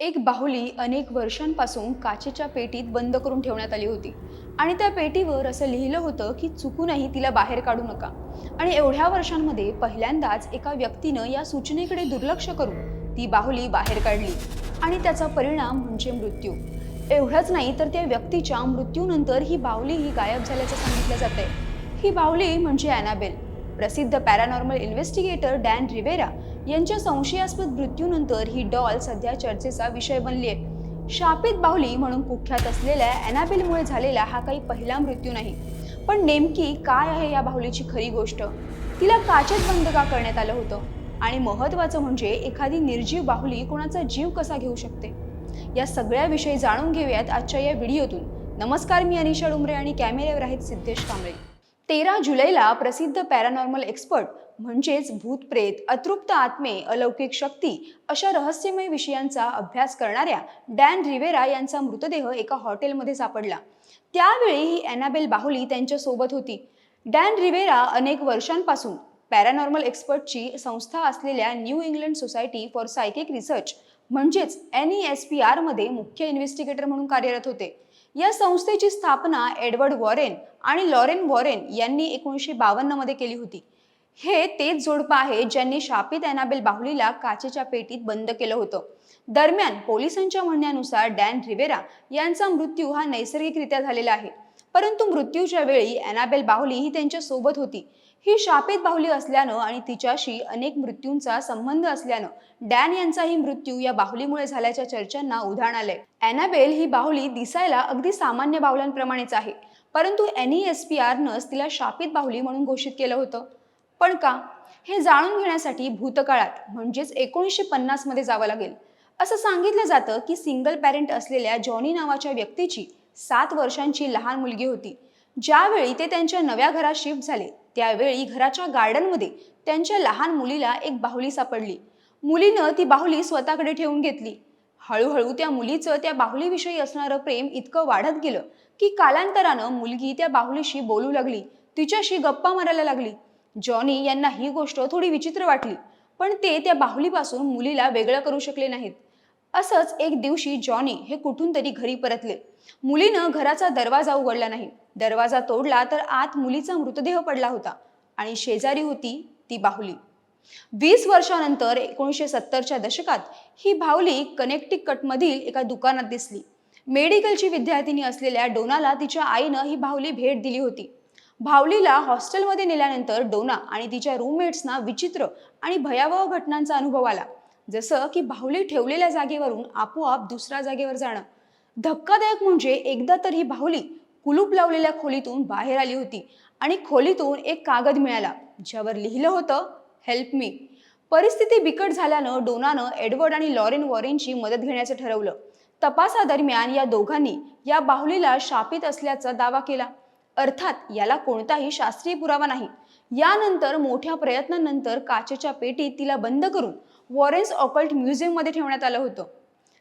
एक बाहुली अनेक वर्षांपासून काचेच्या पेटीत बंद करून ठेवण्यात आली होती. आणि त्या पेटीवर असं लिहिलं होतं की चुकूनही तिला बाहेर काढू नका. आणि एवढ्या वर्षांमध्ये पहिल्यांदाच एका व्यक्तीनं या सूचनेकडे दुर्लक्ष करून ती बाहुली बाहेर काढली. आणि त्याचा परिणाम म्हणजे मृत्यू. एवढंच नाही तर त्या व्यक्तीच्या मृत्यूनंतर ही बाहुली ही गायब झाल्याचं सांगितलं जात आहे ही बाहुली म्हणजे अॅनाबेल. प्रसिद्ध पॅरानॉर्मल इन्व्हेस्टिगेटर डॅन रिवेरा यांच्या संशयास्पद मृत्यूनंतर ही डॉल सध्या चर्चेचा विषय बनली आहे शापित बाहुली म्हणून कुख्यात असलेल्या अॅनाबेलमुळे झालेला हा काही पहिला मृत्यू नाही पण नेमकी काय आहे या बाहुलीची खरी गोष्ट? तिला काचेत बंद का करण्यात आलं होतं? आणि महत्त्वाचं म्हणजे एखादी निर्जीव बाहुली कोणाचा जीव कसा घेऊ शकते? या सगळ्याविषयी जाणून घेऊयात आजच्या या व्हिडिओतून. नमस्कार मी अनिशा डुमरे आणि कॅमेऱ्यावर आहेत सिद्धेश कांबळे. तेरा जुलैला प्रसिद्ध पॅरानॉर्मल एक्सपर्ट म्हणजेच भूतप्रेत अतृप्त आत्मे अलौकिक शक्ती अशा रहस्यमय विषयांचा अभ्यास करणाऱ्या डॅन रिवेरा यांचा मृतदेह एका हॉटेलमध्ये सापडला. त्यावेळी ही अॅनाबेल बाहुली त्यांच्यासोबत होती. डॅन रिवेरा अनेक वर्षांपासून पॅरानॉर्मल एक्सपर्टची संस्था असलेल्या New England Society for psychic research म्हणजेच एन ई एस पी आरमध्ये मुख्य इन्व्हेस्टिगेटर म्हणून कार्यरत होते. या संस्थेची स्थापना एडवर्ड वॉरेन आणि लॉरेन वॉरेन यांनी एकोणीसशे बावन्नमध्ये केली होती. हे तेच जोडपं आहे ज्यांनी शापित अॅनाबेल बाहुलीला काचेच्या पेटीत बंद केलं होतं. दरम्यान पोलिसांच्या म्हणण्यानुसार डॅन रिवेरा यांचा मृत्यू हा नैसर्गिकरित्या झालेला आहे. परंतु मृत्यूच्या वेळी अॅनाबेल बाहुली ही त्यांच्यासोबत होती. ही शापित बाहुली असल्यानं आणि तिच्याशी अनेक मृत्यूंचा संबंध असल्यानं डॅन यांचाही मृत्यू या बाहुलीमुळे झाल्याच्या चर्चांना उधाण आलंय. अॅनाबेल ही बाहुली दिसायला अगदी सामान्य बाहुल्यांप्रमाणेच आहे. परंतु एन ई एस पी आरनंच तिला शापित बाहुली म्हणून घोषित केलं होतं. पण का? हे जाणून घेण्यासाठी भूतकाळात म्हणजेच एकोणीसशे पन्नासमध्ये जावं लागेल. असं सांगितलं जातं की सिंगल पॅरेंट असलेल्या जॉनी नावाच्या व्यक्तीची सात वर्षांची लहान मुलगी होती. ज्यावेळी ते त्यांच्या नव्या घरात शिफ्ट झाले त्यावेळी घराच्या गार्डनमध्ये त्यांच्या लहान मुलीला एक बाहुली सापडली. मुलीनं ती बाहुली स्वतःकडे ठेवून घेतली. हळूहळू त्या मुलीचं त्या बाहुलीविषयी असणारं प्रेम इतकं वाढत गेलं की कालांतरानं मुलगी त्या बाहुलीशी बोलू लागली तिच्याशी गप्पा मारायला लागली. जॉनी यांना ही गोष्ट थोडी विचित्र वाटली पण ते त्या बाहुलीपासून मुलीला वेगळं करू शकले नाहीत. असंच एक दिवशी जॉनी हे कुठून तरी घरी परतले. मुलीनं घराचा दरवाजा उघडला नाही. दरवाजा तोडला तर आत मुलीचा मृतदेह पडला होता आणि शेजारी होती ती बाहुली. वीस वर्षानंतर एकोणीसशे सत्तरच्या दशकात ही बाहुली कनेक्टिकटमधील एका दुकानात दिसली. मेडिकलची विद्यार्थिनी असलेल्या डोनाला तिच्या आईनं ही बाहुली भेट दिली होती. भावलीला हॉस्टेलमध्ये नेल्यानंतर डोना आणि तिच्या रूममेट्सना विचित्र आणि भयावह घटनांचा अनुभव आला. जसं की बाहुली ठेवलेल्या जागेवरून आपोआप दुसऱ्या जागेवर जाणं. धक्कादायक म्हणजे एकदा तर ही बाहुली कुलूप लावलेल्या खोलीतून बाहेर आली होती आणि खोलीतून एक कागद मिळाला ज्यावर लिहिलं होतं हेल्प मी. परिस्थिती बिकट झाल्यानं डोनानं एडवर्ड आणि लॉरेन वॉरेनची मदत घेण्याचं ठरवलं. तपासादरम्यान या दोघांनी या बाहुलीला शापित असल्याचा दावा केला. अर्थात याला कोणताही शास्त्रीय पुरावा नाही. यानंतर मोठ्या प्रयत्नानंतर काचेच्या पेटीत तिला बंद करून वॉरेन्स ऑकल्ट म्युझियममध्ये ठेवण्यात आलं होतं.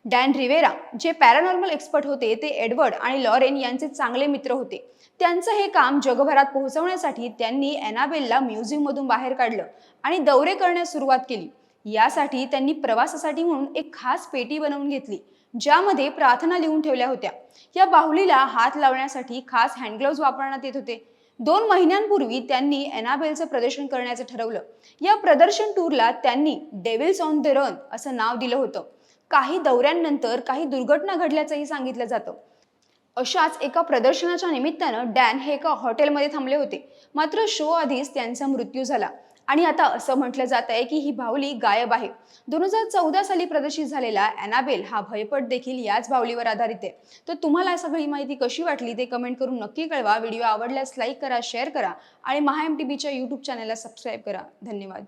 डॅन रिवेरा जे पॅरानॉर्मल एक्सपर्ट होते ते एडवर्ड आणि लॉरेन यांचे चांगले मित्र होते. त्यांचं हे काम जगभरात पोहोचवण्यासाठी त्यांनी अॅनाबेलला म्युझियममधून बाहेर काढलं आणि दौरे करण्यास सुरुवात केली. यासाठी त्यांनी प्रवासासाठी म्हणून एक खास पेटी बनवून घेतली. ज्यामध्ये प्रार्थना लिहून ठेवल्या होत्या. या बाहुलीला हात लावण्यासाठी खास हँडग्लोव्ज वापरण्यात येत होते. दोन महिन्यांपूर्वी त्यांनी एनाबेलचं प्रदर्शन करण्याचं ठरवलं. या प्रदर्शन टूरला त्यांनी डेव्हिल्स ऑन द रन असं नाव दिलं होतं. काही दौऱ्यांनंतर काही दुर्घटना घडल्याचंही सांगितलं जातं. अशाच एका प्रदर्शनाच्या निमित्तानं डॅन हे एका हॉटेलमध्ये थांबले होते. मात्र शो आधीच त्यांचा मृत्यू झाला. आणि आता असं म्हटलं जात आहे की ही बाहुली गायब आहे. दोन हजार चौदा साली प्रदर्शित झालेला अॅनाबेल हा भयपट देखील याच बाहुलीवर आधारित आहे. तर तुम्हाला सगळी माहिती कशी वाटली ते कमेंट करून नक्की कळवा. व्हिडिओ आवडल्यास लाईक करा शेअर करा आणि महा एम टी बीच्या यूट्यूब चॅनलला सबस्क्राईब करा. धन्यवाद.